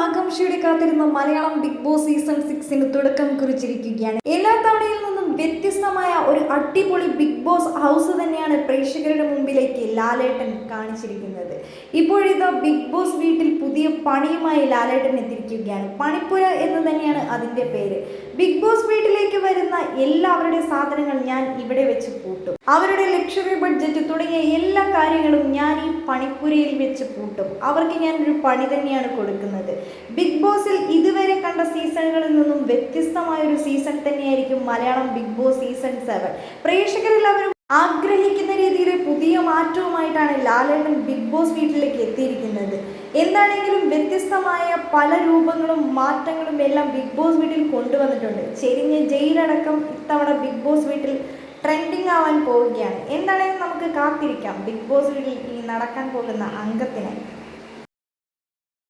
ആകാംക്ഷയുടെ കാത്തിരുന്ന Malayalam big boss season സിക്സിന് തുടക്കം കുറിച്ചിരിക്കുകയാണ്. എല്ലാ തവണയിൽ നിന്നും വ്യത്യസ്തമായ ഒരു അടിപൊളി ബിഗ് ബോസ് ഹൗസ് തന്നെയാണ് പ്രേക്ഷകരുടെ മുമ്പിലേക്ക് ലാലേട്ടൻ കാണിച്ചിരിക്കുന്നത്. ഇപ്പോഴിതാ ബിഗ് ബോസ് വീട്ടിൽ പുതിയ പണിയുമായി ലാലേട്ടൻ എത്തിയിരിക്കുകയാണ്. പണിപ്പുര എന്ന് തന്നെയാണ് അതിന്റെ പേര്. ബിഗ് ബോസ് വീട്ടിലേക്ക് വരുന്ന എല്ലാവരുടെ സാധനങ്ങൾ ഞാൻ ഇവിടെ വെച്ച് പൂട്ടും. അവരുടെ ലക്ഷറി ബഡ്ജറ്റ് തുടങ്ങിയ എല്ലാ കാര്യങ്ങളും ഞാൻ ഈ പണിപ്പുരയിൽ വെച്ച് പൂട്ടും. അവർക്ക് ഞാൻ ഒരു പണി തന്നെയാണ് കൊടുക്കുന്നത്. ബിഗ് ബോസിൽ ഇതുവരെ കണ്ട സീസണുകളിൽ നിന്നും വ്യത്യസ്തമായ ഒരു സീസൺ തന്നെയായിരിക്കും Malayalam Bigg Boss season seven. പ്രേക്ഷകരെല്ലാവരും ആഗ്രഹിക്കുന്ന രീതിയിൽ പുതിയ മാറ്റവുമായിട്ടാണ് ലാലേട്ടൻ ബിഗ് ബോസ് വീട്ടിലേക്ക് എത്തിയിരിക്കുന്നത്. എന്താണെങ്കിലും വ്യത്യസ്തമായ പല രൂപങ്ങളും മാറ്റങ്ങളും എല്ലാം ബിഗ് ബോസ് വീട്ടിൽ കൊണ്ടുവന്നിട്ടുണ്ട്. ചെരിഞ്ഞ ജയിലടക്കം ഇത്തവണ ബിഗ് ബോസ് വീട്ടിൽ ട്രെൻഡിങ് ആവാൻ പോവുകയാണ്. എന്താണെങ്കിലും നമുക്ക് കാത്തിരിക്കാം. ബിഗ് ബോസ് വീട്ടിൽ ഇനി നടക്കാൻ പോകുന്ന അംഗത്തിനായി